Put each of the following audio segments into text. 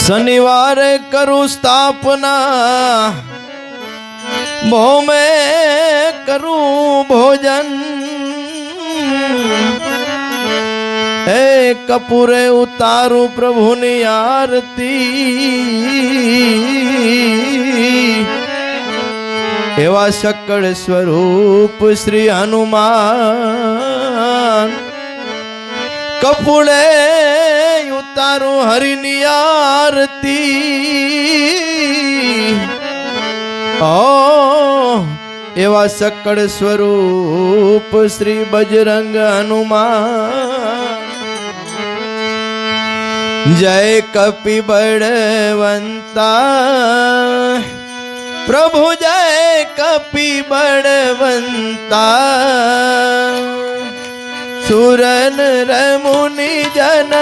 શનિવારે કરું સ્થાપના ભોમે કરું ભોજન હે કપૂરે ઉતારું પ્રભુની આરતી એવા સકળ સ્વરૂપ શ્રી હનુમાન કપૂળે ઉતારું હરિની આરતી. ઓ, એવા સકળ સ્વરૂપ શ્રી બજરંગ હનુમાન. જય કપિ બળવંતા. પ્રભુ જય કપિ બળવંતા. સુરન રમુનિ જન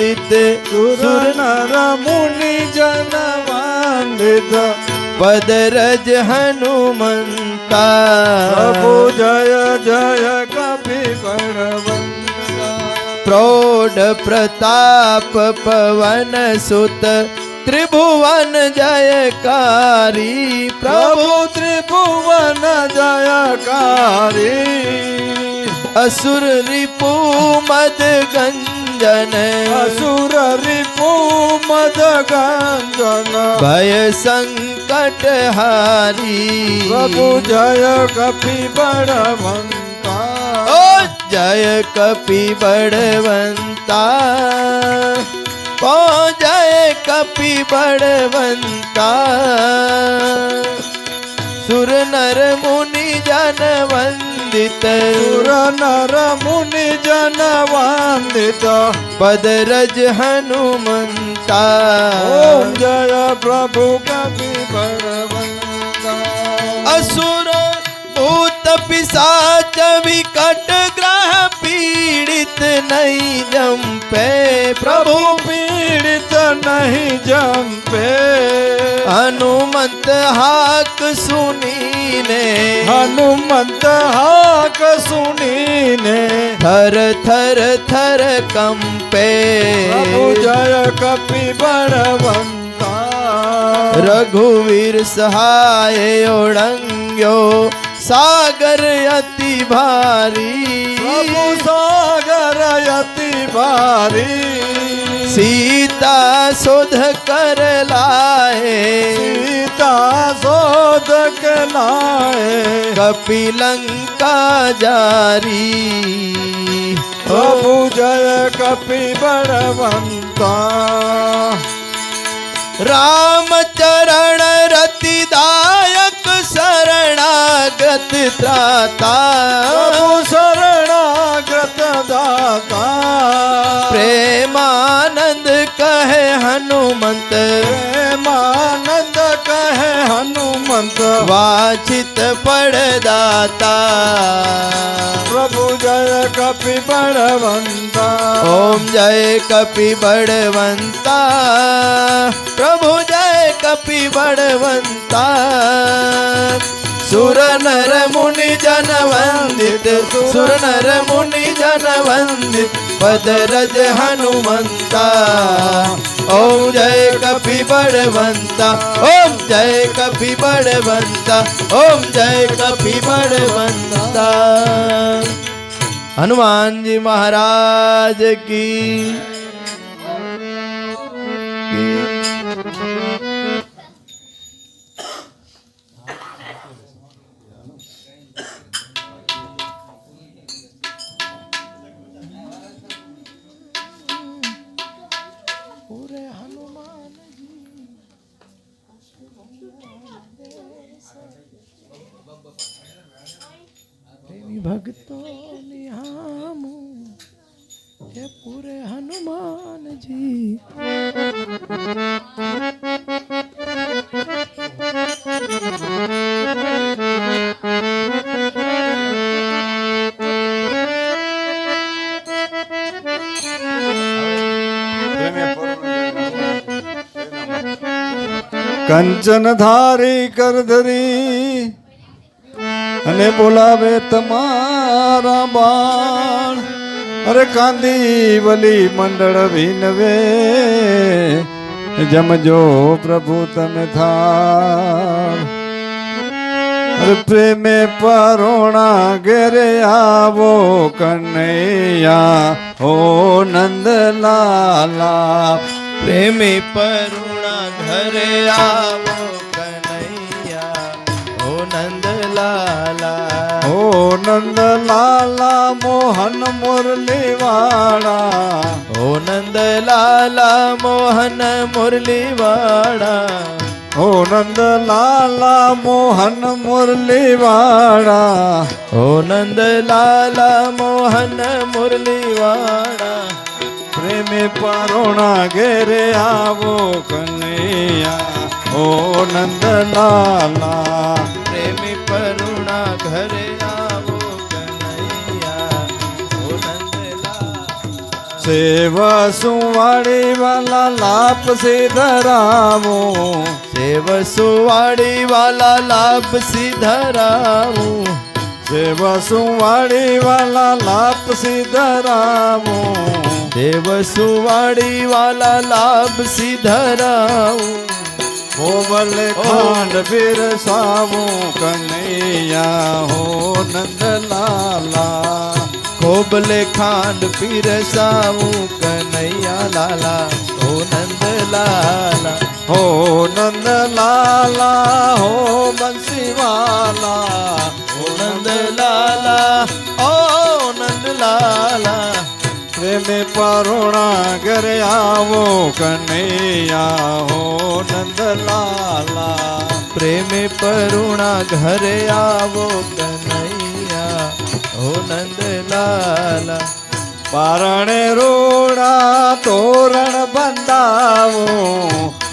વંદિત સુર નર મુનિ જન વંદિત પદરજ હનુમંતા પ્રભુ જય જય કપિ બળવંતા પ્રૌઢ પ્રતાપ પવન સુત ત્રિભુવન જયકારી પ્રભુ પ્રભુ ત્રિભુવન જયકારી जन असुर रिपु मद गंजन भय संकट हारी। प्रभु जय कपि बड़वंता। जय कपि बड़वंता। ओ जय कपि बड़वंता। सुर नर मुनि जनवंता। वंदित नर मुनि जन वंदित बदरज हनुमंता। ओम जय प्रभु कवि असुर भूत पिशाच विकट ग्रह नहीं जम पे। प्रभु पीड़ित नहीं जम पे। हनुमंत हाक सुनी ने हनुमंत हाक सुनी ने थर थर थर कम पे। जय कपि बड़ रघुवीर सहाय ओढ़ंग्यो सागर अति भारी। प्रभु अति भारी। सीता शोध कर लाए। सीता शोध कर लाए। कपिलंका जारी। प्रभु जय कपि बड़वंता राम चरण रतिदायक शरणागत त्राता। हनुमंत मानंद कह हनुमंत वाचित पड़दाता। प्रभु जय कपि बड़वंता। ओम जय कपि बड़वंता। प्रभु जय कपि बड़वंता। सुर नर मुनि जन वंदित सुर नर मुनि जन वंदित पद रज हनुमंता। ओम जय कपि बड़वंता ओम जय कपि बड़वंता ओम जय कपि बड़वंता हनुमान जी महाराज की। કંચન ધારી કરધરી અને બોલાવે તમારા બાણ અરે કાંદી વલી મંડળ વિનવે જમજો પ્રભુ તમે થાળ અરે પ્રેમે પરોણા ઘેરે આવો કનૈયા હો નંદલાલા પ્રેમી પરુણા ઘરે આવો કનૈયા. હો નંદ લાલા હો નંદ લાલા મોહન મુરલી વાળા હો નંદ લાલા મોહન મુરલી વાળા ઓ નંદ મોહન મુરલી ઓ નંદ મોહન મુરલી પ્રેમે પરોણા ઘેરે આવો કનૈયા ઓ નંદલાલા પ્રેમી પરુણા ઘરે આવો કનૈયા ઓ નંદલાલા સેવા સુવાડી વાલા લાપ સે ધરાવો સેવ સુવાડી વાલા લાભ સિધરાવું સેવા સુવાડી વાલા લાપ સે ધરાવો દેવ સુવાડી વાલા લાભ સિધરાવું ભોવલે ખાંડ બિરસાવો કનૈયા હો નંદલાલા ખોબલે ખાંડ પીરસાવું કનૈયા લાલા ઓ નંદલાલા હો નંદલાલા હો બંસીવાલા ઓ નંદલાલા ઓ નંદલાલા પ્રેમે પરોણા ઘરે આવો કનૈયા હો નંદલાલા પ્રેમે પરુણા ઘરે આવો કનૈયા ઓ નંદલાલા પારણે રોડા તોરણ બંધાવો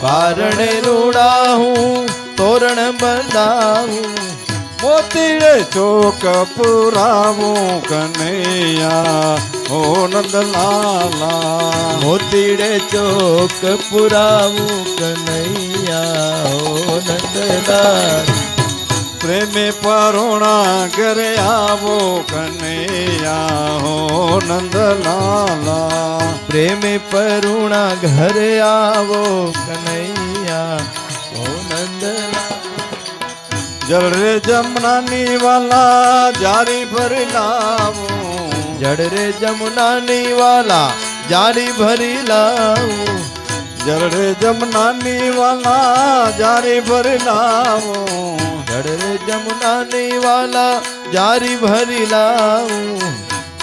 પારણે રૂડા હું તોરણ બંધાવું મોતીડે ચોક પુરાવો કનૈયા હો નંદલાલા મોતીડે ચોક પુરાવું કનૈયા ઓ નંદલાલ પ્રેમે પરોણા ઘરે આવો કનૈયા હો નંદલાલા પ્રેમે પરુણા ઘરે આવો કનૈયા ઓ નંદલાલ જળ રે જમનાની વાલા જારી ભરી લાવો જડ રે જમુનાની વાલા જાડી ભરી લાવું જળ રે જમનાની વાલા જારી ભરી લાવો જડ રે જમુનાની વાલા જારી ભરી લાવું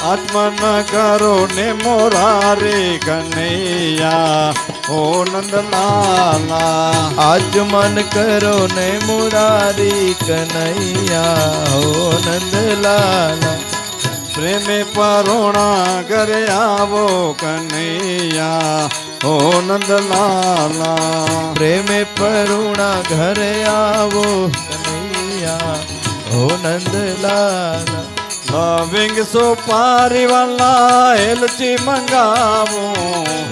આત્મન કરો ને મોરારે કનૈયા ઓ નંદલાલા આજ મન કરો ને મુરારી કનૈયા. ઓ નંદલાલા, પ્રેમે પરોણા ઘરે આવો કનૈયા. ઓ નંદલાલા, પ્રેમે પરુણા ઘરે આવો કનૈયા. ઓ નંદલાલા લવિંગ સોપારી વાલા એલચી મંગાવો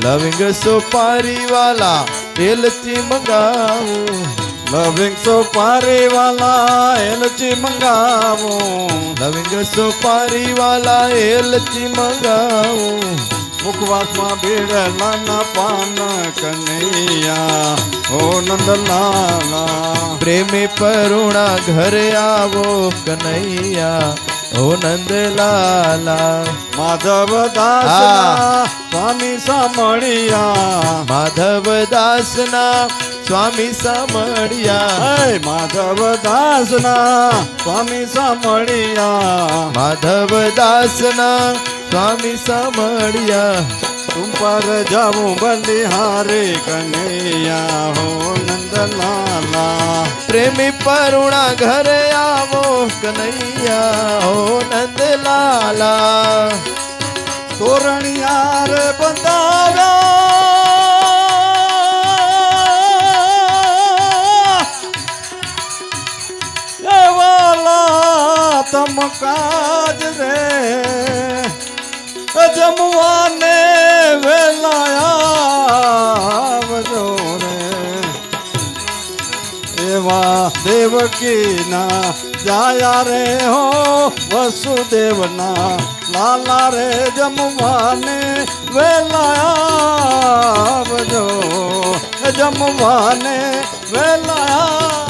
લવિંગ સોપારી વાલા એલચી મંગાવું લવિંગ સોપારી વાલા એલચી મંગાવો લવિંગ સોપારી વાલા એલચી મંગાવું મુખવાસમાં બેડલાના પાન કનૈયા ઓ નંદલાલા પ્રેમી પરુણા ઘરે આવો કનૈયા ઓ નંદલાલા. માધવદાસ સ્વામી સામળિયા માધવદાસ ના સ્વામી સામળિયા માધવદાસ ના સ્વામી સામળિયા માધવદાસ ના સ્વામી સામળિયા तुम पर जाऊ बलिहारे कन्हैया हो नंद लाला प्रेमी परुणा घर आवो कन्हैया हो नंद लाला तोरणियार बंदावा तम काज रे। जमवान દેવકીના જાયા રે હો વસુદેવના લાલા રે જમવાને વેલા આવજો. જમવાને વેલા